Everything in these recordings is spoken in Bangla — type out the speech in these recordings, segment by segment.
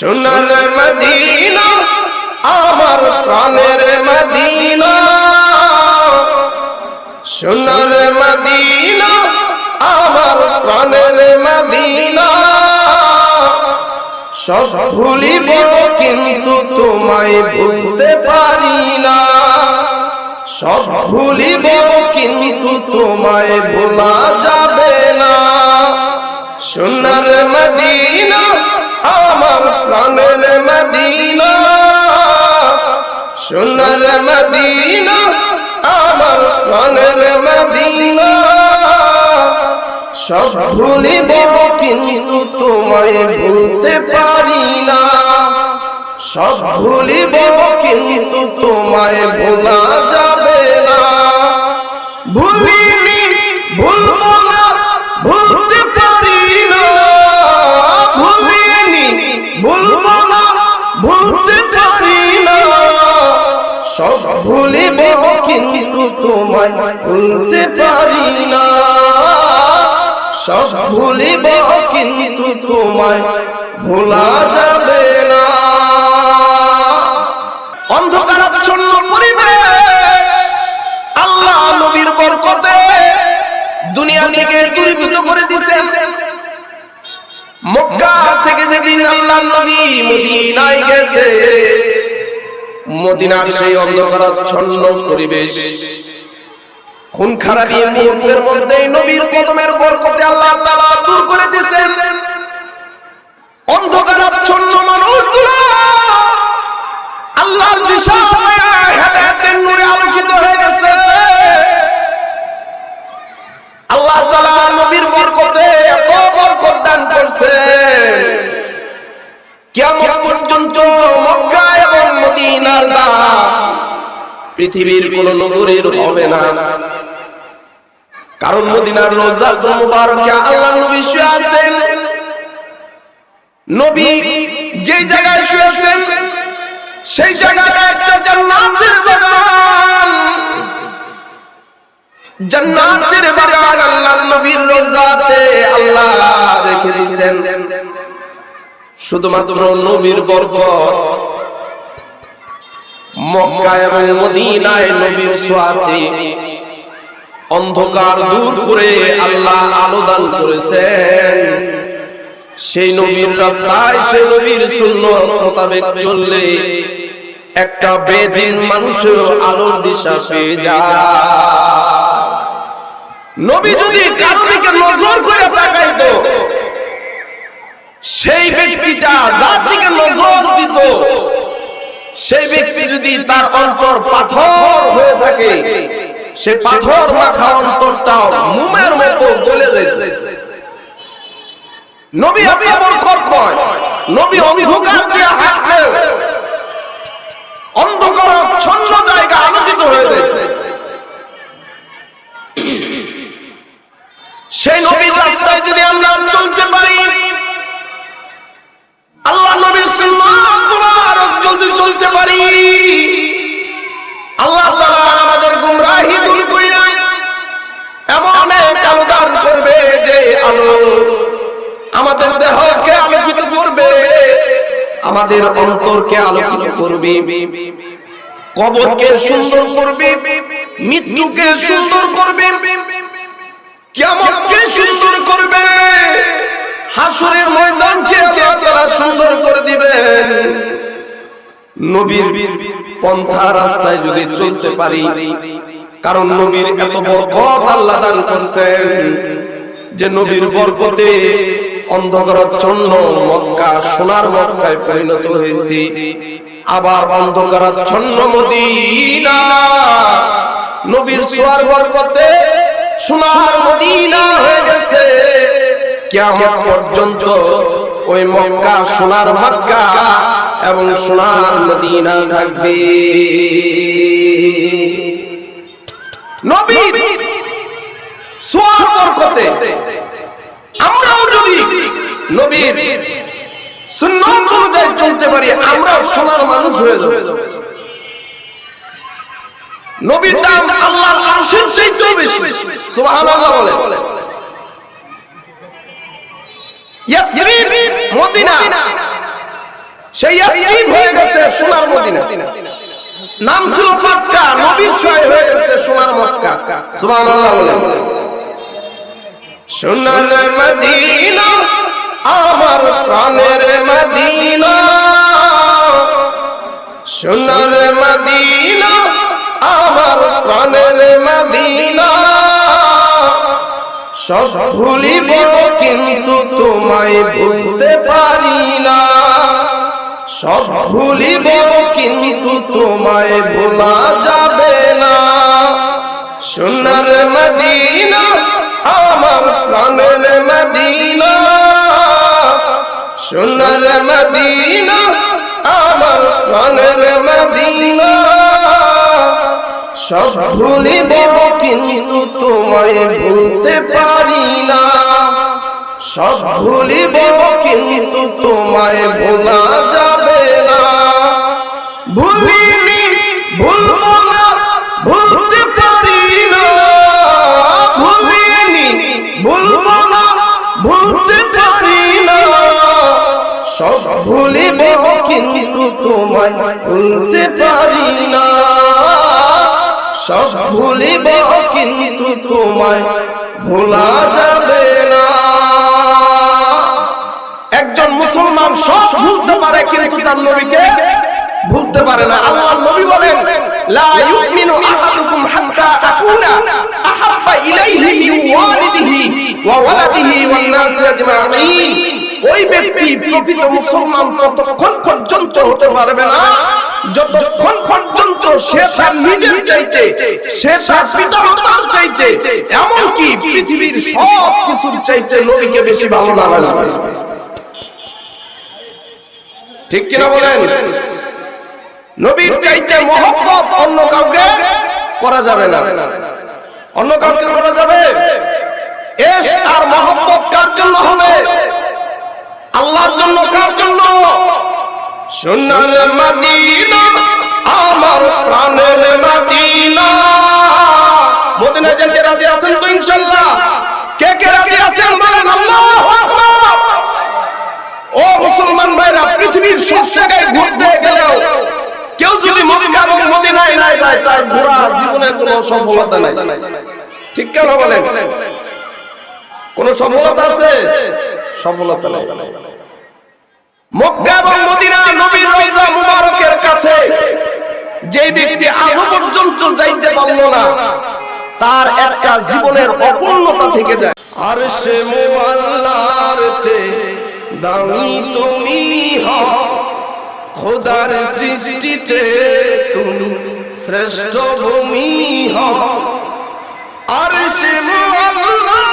সোনার মদিনা, আমার প্রাণের মদিনা। সোনার মদিনা, আমার প্রাণের মদিনা। সব ভুলিব কিন্তু তোমায় ভুলতে পারি না। সব ভুলিব কিন্তু তোমায় ভোলা যাবে না। সোনার মদিনা আমার প্রাণের মদিনা, সোনার মদিনা, আমার প্রাণের মদিনা। সব ভুলিব কিন্তু তোমায় ভুলতে পারি না। সব ভুলিব কিন্তু তোমায় ভোলা যাবে না। ভুলিনি, ভুলব ভুলিব কিন্তু তোমায় ভুলতে পারি না। সব ভুলিব কিন্তু তোমায় ভোলা যাবে না। অন্ধকারাচ্ছন্ন পরিবেশ, আল্লাহ নবীর বরকতে দুনিয়া থেকে দূরীভূত করে দিছেন। মক্কা থেকে যেদিন আল্লাহ নবী মদিনায় গেছে মদিনার সেই অন্ধকারাচ্ছন্ন পরিবেশ। খুন খারাপি মুহূর্তের মধ্যেই নবীর কদমের বরকতে আল্লাহ তাআলা দূর করে দিয়েছেন। অন্ধকারাচ্ছন্ন মানুষগুলো আল্লাহর দিশা হেদায়েতের নূরে আলোকিত হয়ে গেছে। আল্লাহ তাআলা নবীর বরকতে এত বরকত দান করছেন। কিয়ামত পর্যন্ত পৃথিবীর কোন হবে না। কারণ মদিনার রোজা আল্লাহ নবী আছেন। নবী যে জায়গায় শুয়ে আছেন, সেই জায়গাটা একটা জান্নাতের বাগান। জান্নাতের বাগান আল্লাহ নবীর রোজাতে আল্লাহ রেখে দিয়েছেন। শুধুমাত্র নবীর বরকত। মক্কা এবং মদিনায় নবীর সোয়াতে অন্ধকার দূর করে আল্লাহ আলো দান করেছেন। সেই নবীর রাস্তায় সেই নবীর শূন্য মোতাবেক চললে একটা বেদিন মানুষের আলোর দিশা পেয়ে যায়। নবী যদি কারও দিকে নজর করে তাকাইতো সেই ব্যক্তিটা যার দিকে নজর দিত, সেই ব্যক্তি যদি তার অন্তর পাথর হয়ে থাকে সে পাথর মাখা অন্তরটা মুমের মতো গলে যেত। নবী এত বরকত নয় নবী অন্ধকার দিয়ে হাঁটলেও অন্ধকার ছন্ন জায়গা আলোকিত হয়ে যেত। সেই নবীর রাস্তায় যদি আমরা চলতে পারি আমাদের অন্তরকে আলোকিত করবে। কবরকে সুন্দর করবে, মৃত্যুকে সুন্দর করবে, কিয়ামতকে সুন্দর করবে, হাসরের ময়দানকে আল্লাহ তাআলা সুন্দর করে দিবেন নবীর পন্থা রাস্তায় যদি চলতে পারি, কারণ নবীর এত বরকত আল্লাহ দান করছেন, যে নবীর বরকতে অন্ধকারাচ্ছন্ন মক্কা, সোনার মক্কায় পরিণত হয়েছে। আবার অন্ধকারাচ্ছন্ন মদিনা। নবীর সোয়ার বরকতে সোনার মদিনা হয়ে গেছে। কেমন পর্যন্ত ওই মক্কা, সোনার মক্কা এবং সোনার মদিনা থাকবে। নবীর সোয়ার বরকতে আমরাও যদি নবীর সুন্নাত অনুযায়ী চলতে পারি, আমরাও সোনার মানুষ হয়ে যাব। নবীর দাম আল্লাহর আরশের চাইতেও বেশি। সুবহানাল্লাহ বলে ইয়াসরিব মদিনা। সেই ইয়াসরিব হয়ে গেছে সোনার মদিনা। নাম ছিল মক্কা, নবীর ছয় হয়ে গেছে সোনার মক্কা। সুবহানাল্লাহ বলেন। সোনার মদিনা, আমার প্রাণের মদিনা। সোনার মদিনা, আমার প্রাণের মদিনা। সব ভুলিব কিন্তু তোমায় ভুলতে পারি না। সব ভুলিব কিন্তু তোমায় ভোলা যাবে না। সোনার মদিনা প্রাণের মদিনা, সোনার মদিনা, আমার প্রাণের মদিনা। সব ভুলিব কিন্তু তোমায় ভুলতে পারি না। সব ভুলিব কিন্তু তোমায় ভোলা যাবে না। ভুলিনি, ভুলব সব ভুলিব কিন্তু তোমায় ভুলতে পারি না। সব ভুলিব কিন্তু তোমায় ভোলা যাবে না। একজন মুসলমান সব ভুলতে পারে কিন্তু তার নবীকে ভুলতে পারে না। আল্লাহ নবী বলেন লা ইউমিনু আহাদুকুম হাত্তা আকুনা আহাব্বা ইলাইহি মিন ওয়ালিদিহি ওয়া ওয়ালাদিহি ওয়ান নাস আজমাইন ওই ব্যক্তি প্রকৃত মুসলমান ততক্ষণ পর্যন্ত হতে পারবে না। যতক্ষণ পর্যন্ত সে তার নিজের চাইতে, সে তার পিতা মাতার চাইতে, এমনকি পৃথিবীর সব কিছুর চাইতে নবীকে বেশি ভালো না ঠিক কিনা বলেন? নবীর চাইতে মহব্বত অন্য কাউকে করা যাবে না। অন্য কাউকে করা যাবে। এস আর মহব্বত কার জন্য হবে? আল্লাহর জন্য কার জন্য। সোনার মদিনা আমার প্রাণের মদিনা। মদিনা যেতে রাজি আছেন তো ইনশাআল্লাহ? কে কে রাজি আছেন বলেন আল্লাহু আকবার। ও মুসলমান ভাইরা পৃথিবীর সব জায়গায় ঘুরতে গেলেও কেউ যদি মক্কা এবং মদিনায় না যায় তার ঘোরা জীবনের কোনো সফলতা নাই। ঠিক কেন বলেন? কোন সফলতা আছে? সফলতা নাই। মক্কা এবং মদিনা নবীর রওজা মুবারকের কাছে যে ব্যক্তি আজও পর্যন্ত যাইতে পারল না তার একটা জীবনের অপূর্ণতা থেকে যায়। আর সে মোয়াল্লার চেয়ে দামি তুমি হও খোদার সৃষ্টিতে তুমি শ্রেষ্ঠ ভূমি হও। আর সে মোয়াল্লার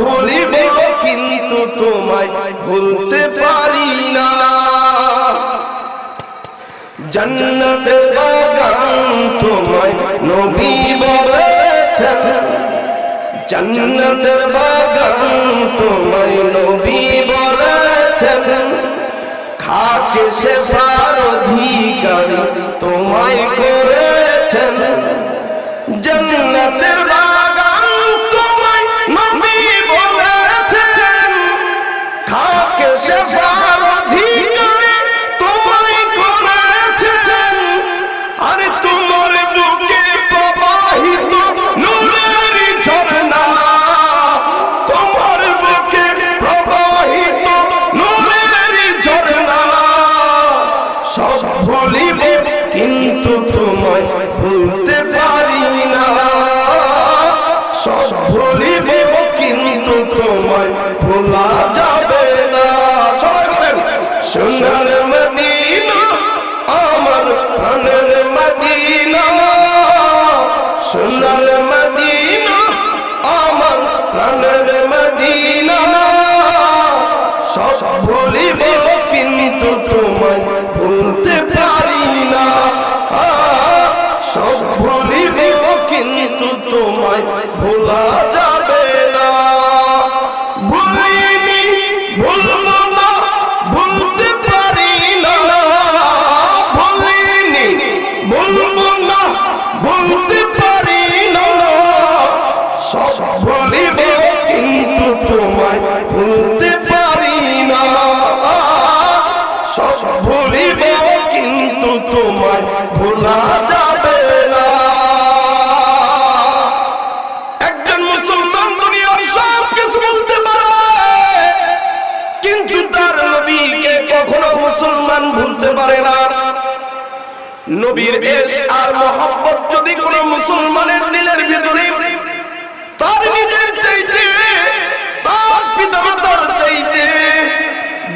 ভুলিব কিন্তু তোমায় ভুলতে পারি না। জন্নতের বাগান তোমায় নবী বলেছেন। জন্নতের বাগান তোমায় নবী বলেছেন। খাকে সে অধিকারী তোমায় করেছেন। জন্নতের বাগান কিন্তু তোমায় ভুলতে পারি না। সব ভুলিব কিন্তু তোমায় ভোলা যাবে না। সবাই বলেন দিলের ভিতরে, তার নিজের চাইতে, তার পিতামাতার চাইতে,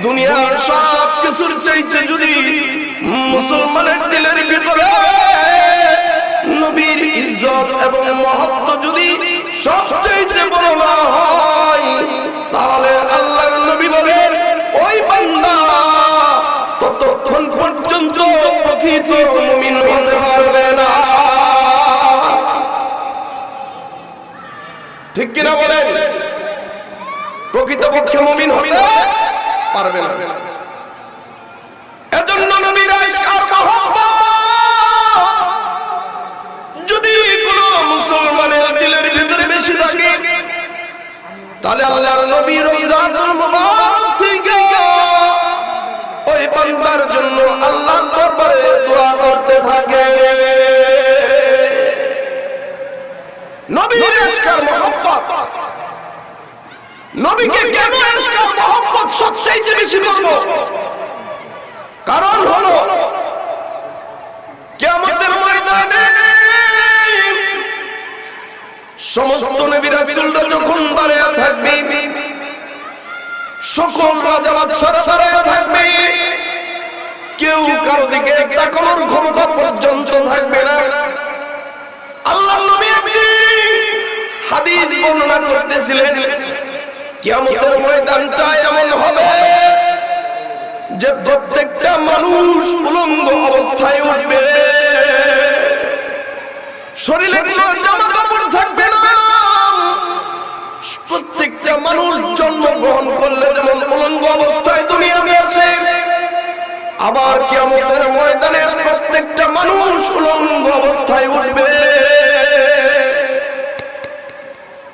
দুনিয়ার সব কিছুর চাইতে যদি মুসলমানের দিলের ভিতরে নবীর ইজ্জত এবং মহত্ব যদি সবচাইতে বড় না হয়, তাহলে আল্লাহর নবী বলেন, ওই বান্দা ততক্ষণ পর্যন্ত প্রকৃত মুমিন হতে পারবে না। ঠিক কিনা বলেন? প্রকৃতপক্ষে মুমিন হতে পারবে না। এজন্য নবীর আর যদি কোন মুসলমানের দিলের ভিতরে বেশি থাকে, তাহলে আল্লাহর নবী রোজাতুল মুবারক থেকে ওই বান্দার জন্য আল্লাহর দরবারে দোয়া করতে থাকে। নবীর আশকার মহব্বত নবীকে কেন আশকার মহব্বত সবচাইতে বেশি করব। কারণ হলো কেমতের ময়দানে সমস্ত নবী রাসূলরা যখন দাঁড়িয়ে থাকবে সকল রাজা বাদশারা দাঁড়িয়ে থাকবে কেউ কারও দিকে তাকানোর ক্ষমতা পর্যন্ত থাকবে বর্ণনা করতেছিলেন, কিয়ামতের ময়দানটা এমন হবে যে প্রত্যেকটা মানুষ উলঙ্গ অবস্থায় উঠবে। শরীরে কোনো জামা কাপড় থাকবে না। প্রত্যেকটা মানুষ জন্মগ্রহণ করলে যেমন উলঙ্গ অবস্থায় দুনিয়াতে আসে, আবার কিয়ামতের ময়দানে প্রত্যেকটা মানুষ উলঙ্গ অবস্থায় উঠবে।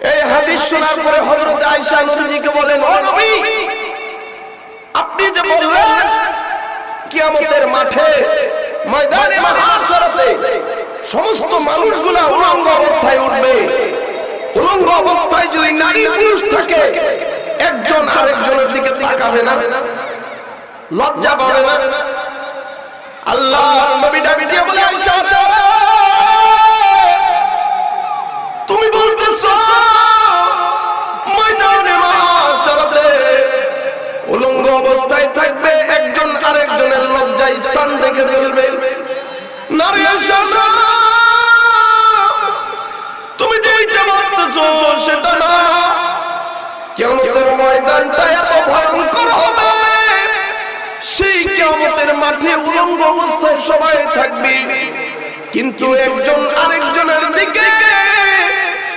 এই হাদিস শোনার পরে হযরত আয়েশা নবীজিকে বলেন, ও নবী, আপনি যে বললেন কিয়ামতের মাঠে, ময়দানে মহাসরতে সমস্ত মানুষগুলা উলঙ্গ অবস্থায় উঠবে। উলঙ্গ অবস্থায় যদি নারী পুরুষ থাকে, একজন আরেকজনের দিকে তাকাবে না, লজ্জা পাবে না। আল্লাহ নবী ডাক দিয়ে বলে, আয়েশা, তুমি বলতেছো অবস্থায় থাকবে, একজন আরেকজনের লজ্জায় স্থান দেখে ফেলবে। তুমি যেইটা ভাবতেছো, সেটা না। কেমতের ময়দানটা এত ভয়ঙ্কর হবে। সেই কেমতের মাঠে উলঙ্গ অবস্থায় সবাই থাকবে। কিন্তু একজন আরেকজনের দিকে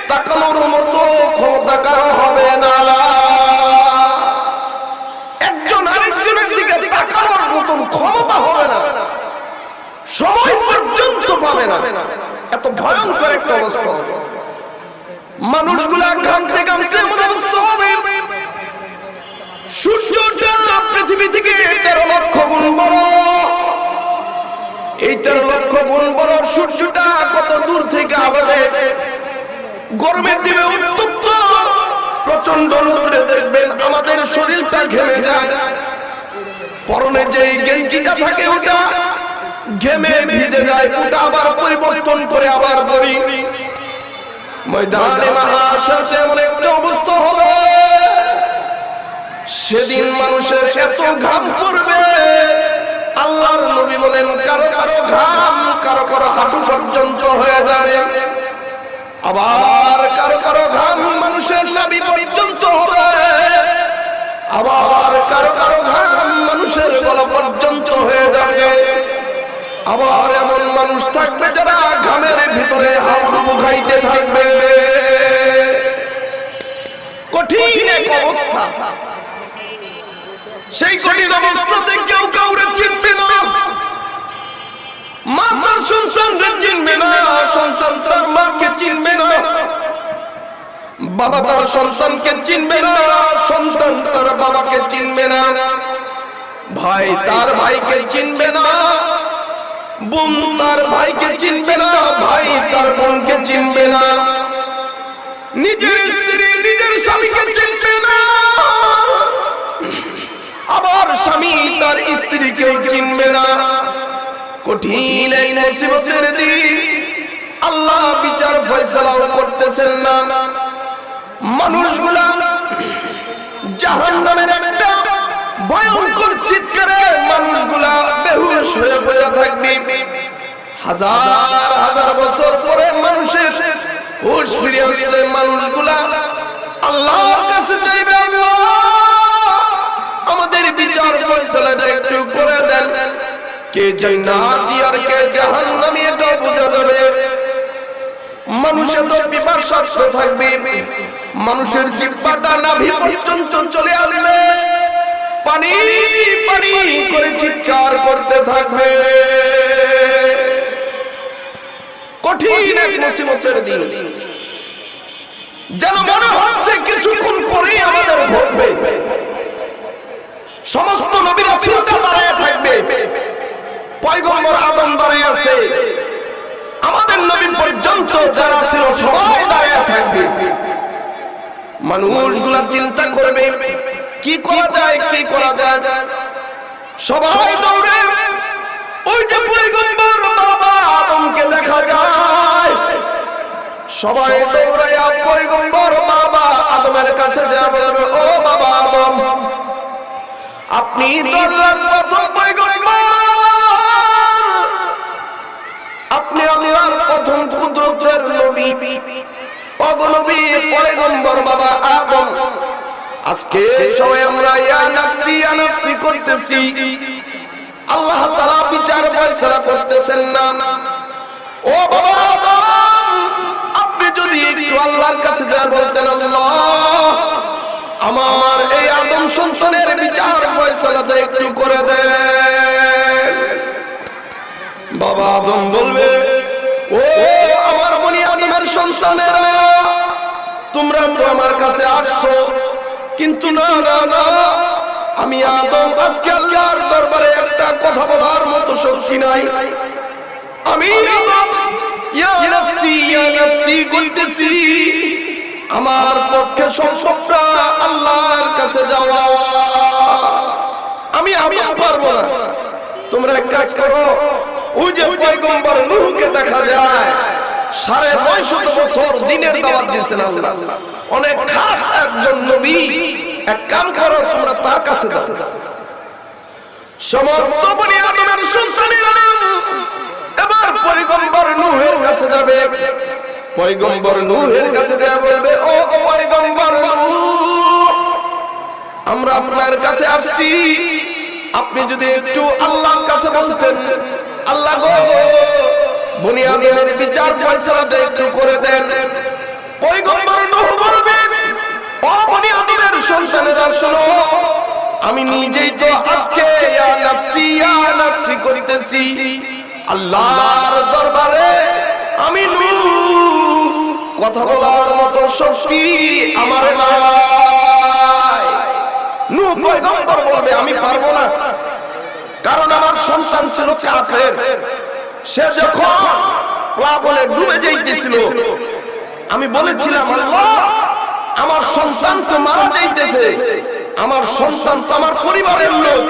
তাকানোর মতো ক্ষমতা কারও হবে না একজন আরেকজনের দিকে তাকানোর মতন ক্ষমতা হবে না সময় পর্যন্ত পাবে না। এত ভয়ঙ্কর একটা অবস্থা। হবে। মানুষগুলা ঘামতে ঘামতে এমন অবস্থা হবে। সূর্যটা পৃথিবী থেকে তেরো লক্ষ গুণ বড়। এই তেরো লক্ষ গুণ বড় সূর্যটা কত দূর থেকে আমাদের গরমের দিনে উত্তপ্ত প্রচণ্ড রোদ্রে দেখবেন আমাদের শরীরটা ঘেমে যায়। পরনে যে গেঞ্জিটা থাকে ওটা ঘেমে ভিজে যায়, ওটা আবার পরিবর্তন করে আবার পরি ময়দানে মহাশাতে এমন একটা অবস্থা হবে। সেদিন মানুষের এত ঘাম পড়বে। আল্লাহর নবী বলেন, কারও কারও ঘাম, কারও কারও হাঁটু পর্যন্ত হয়ে যাবে। আবার কারও কারও ঘাম মানুষের নাবি পর্যন্ত হবে। আবার কারও কারও ঘাম মানুষের গলা পর্যন্ত আবার এমন মানুষ থাকবে যারা ঘামের ভিতরে হাবুডুবু খাইতে থাকবে। কঠিন এক অবস্থা। সেই কঠিন অবস্থাতে কেউ কাউরে চিনবে না। মা তার সন্তানকে চিনবে না, সন্তান তার মাকে চিনবে না। বাবা তার সন্তানকে চিনবে না, সন্তান তার বাবাকে চিনবে না। ভাই তার ভাইকে চিনবে না। বোন তার ভাইকে চিনবে না, ভাই তার বোনকে চিনবে না। নিজের স্ত্রী নিজের স্বামীকে চিনবে না। আবার স্বামী তার স্ত্রীকেও চিনবে না। কঠিন এক মুসিবতের দিন, আল্লাহ বিচার ফয়সালাও করতেছেন না। মানুষগুলা জাহান নামের একটা ভয়ঙ্কর চিৎকারে মানুষগুলা বেহুশ হয়ে পড়ে থাকবে। হাজার হাজার বছর পরে মানুষের হুশ ফিরে আসলে মানুষগুলা আল্লাহর কাছে চাইবে, আল্লাহ, আমাদের বিচার ফয়সালাটা একটু করে দেন। কে জান্নাতি আর কে জাহান্নামী এটা বোঝা যাবে। মানুষে তো বিপাশাস্ত থাকবে, মানুষের জিব্বাটা নাভি পর্যন্ত চলে আসবে। পানি পানি করে চিৎকার করতে থাকবে। কঠিন এক মুসিবতের দিন। যেন মনে হচ্ছে কিছুক্ষণ পরেই আমাদের ঘটবে। সমস্ত নবীরা চিন্তা দাঁড়ায় থাকবে। পয়গম্বর আদম দাঁড়িয়ে আছে। আমাদের নবী পর্যন্ত যারা ছিল, সবাই দাঁড়িয়ে থাকবে। মানুষগুলা চিন্তা করবে কি করা যায়, কি করা যায়? সবাই দৌড়ে, ওই যে পয়গম্বর বাবা আদমকে দেখা যায়। সবাই দৌড়াইয়া পয়গম্বর বাবা আদমের কাছে যা বলবে, ও বাবা আদম, আপনি তো আল্লাহর প্রথম পয়গম্বর। আপনি আল্লাহর প্রথম কুদরতের নবী। অগনবী পয়গম্বর বাবা আদম আজকে সবাই আমরা ইয়া নাফসি ইয়া নাফসি করতেছি। আল্লাহ তাআলা বিচার ফয়সালা করতেছেন না। ও বাবা আদম আপনি যদি একটু আল্লাহর কাছে যা বলতেন আল্লাহ আমার এই আদম সন্তানের বিচার ফয়সালাটা একটু করে দেন। বাবা আদম বলবে ও আমার মনি আদমের সন্তানেরা তোমরা তো আমার কাছে আসছো কিন্তু না না না। আমি আদম, আজকে আল্লাহর দরবারে একটা কথা বলার মতো শক্তি নাই। আমি আদম, ইয়া নাফসি ইয়া নাফসি করতেছি। আমার পক্ষে সম্ভব আল্লাহর কাছে যাওয়া। আমি আদম পারব না। তোমরা এক কাজ করো, ওই যে পয়গম্বর নূহকে দেখা যায়, সাড়ে নয়শত বছর দিনের দাওয়াত দিয়েছেন আল্লাহ। অনেক খাস একজন নবী। এক কাম করো, তোমরা তার কাছে যাও। সমস্ত বনি আদমের সন্তানেরা এবার পয়গম্বর নূহের কাছে যাবে। পয়গম্বর নূহের কাছে যা বলবে, ও পয়গম্বর নূহ, আমরা আপনার কাছে আসছি। আপনি যদি একটু আল্লাহর কাছে বলতেন, আল্লাহ গো, বনি আদমের বিচার ফয়সালাটা একটু করে দেন। পয়গম্বর নূহ ও বনি আদমের সন্তানেরা, শোনো। আমি নিজেই তো আজকে ইয়া নাফসি ইয়া নাফসি করতেছি। আল্লাহর দরবারে আমি নূহ কথা বলার মতো শক্তি আমার নাই। নূহ পয়গম্বর বলবে, আমি পারব না। কারণ আমার সন্তান ছিল কাফের। সে যখন প্লাবনে ডুবে যাইতেছিল, আমি বলেছিলাম, আল্লাহ আমার সন্তান তো মারা যাইতেছে। আমার সন্তান তো আমার পরিবারের লোক।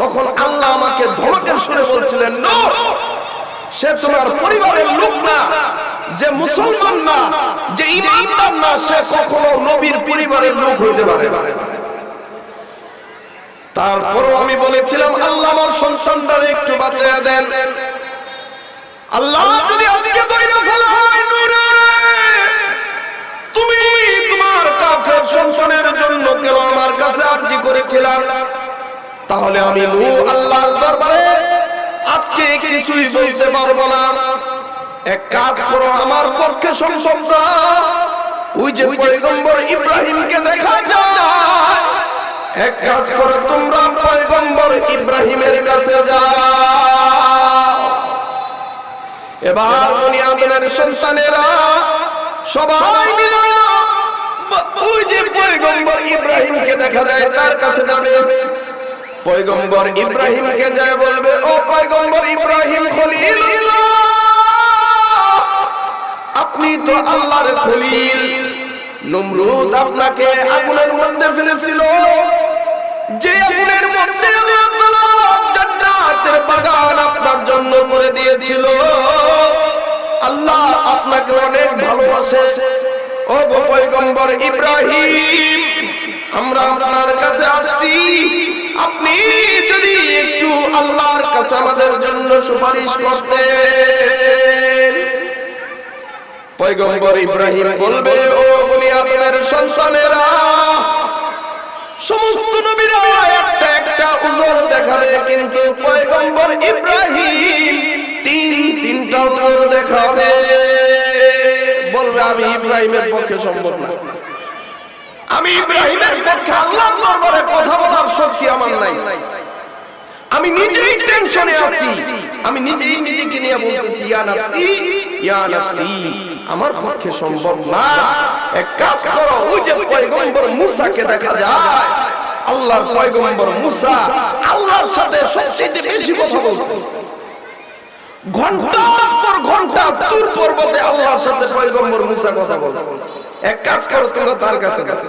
তখন আল্লাহ আমাকে ধমকের সুরে বলছিলেন নূহ সে তোমার পরিবারের লোক না, যে মুসলমান না, যে ইমানদার না, সে কখনো নবীর পরিবারের লোক হইতে পারে তারপরও আমি বলেছিলাম, আল্লাহ আমার সন্তানটারে একটু বাঁচিয়ে দেন। আল্লাহ যদি আজকে দইরা ফেলা হয় তাহলে আমি নূ আল্লাহর দরবারে আজকে কিছুই বলতে পারব না। এক কাজ করো, আমার পক্ষে সম্ভব না। ওই যে পয়গম্বর ইব্রাহিমকে দেখা যায়। এক কাজ করো, তোমরা পয়গম্বর ইব্রাহিমের কাছে যাও। এবার বনি আদমের সন্তানেরা সবাই মিলে ওই যে পয়গম্বর ইব্রাহিমকে দেখা যায়, তার কাছে যাবে। পয়গম্বর ইব্রাহিমকে যায় বলবে, ও পয়গম্বর ইব্রাহিম খলিলুল্লাহ, আপনি তো আল্লাহর খলিল। নমরুদ আপনাকে আগুনের মধ্যে ফেলেছিল। যে আগুনের মধ্যে বাগান আপনার জন্য করে দিয়েছিল। আল্লাহ আপনাকে অনেক ভালোবাসে। ও গো পয়গম্বর ইব্রাহিম, আমরা আপনার কাছে আসছি। আপনি যদি একটু আল্লাহর কাছে আমাদের জন্য সুপারিশ করতে পয়গম্বর ইব্রাহিম বলবে, ও বনি আদমের সন্তানেরা, সমস্ত নবীরা একটা একটা উজর দেখাবে, কিন্তু পয়গম্বর ইব্রাহিম তিন তিনটা উজর দেখাবে। বলবে, আমি ইব্রাহিমের পক্ষে সম্ভব না। আমি ইব্রাহিমের পক্ষে আল্লাহর দরবারে কথা বলার শক্তি আমার নাই। আমি নিজেই টেনশনে আছি। আমি নিজেই নিজেকে নিয়ে বলতেছি, ইয়া নাফসি ইয়া নাফসি, আমার পক্ষে সম্ভব না। এক কাজ করো, ওই যে পয়গম্বর মুসাকে দেখা যায়, আল্লাহর পয়গম্বর মুসা আল্লাহর সাথে সবচেয়ে বেশি কথা বলছে। ঘণ্টার পর ঘণ্টা দূর পর্বতে আল্লাহর সাথে পয়গম্বর মুসা কথা বলছে। এক কাজ করো তোমরা তার কাছে যাও।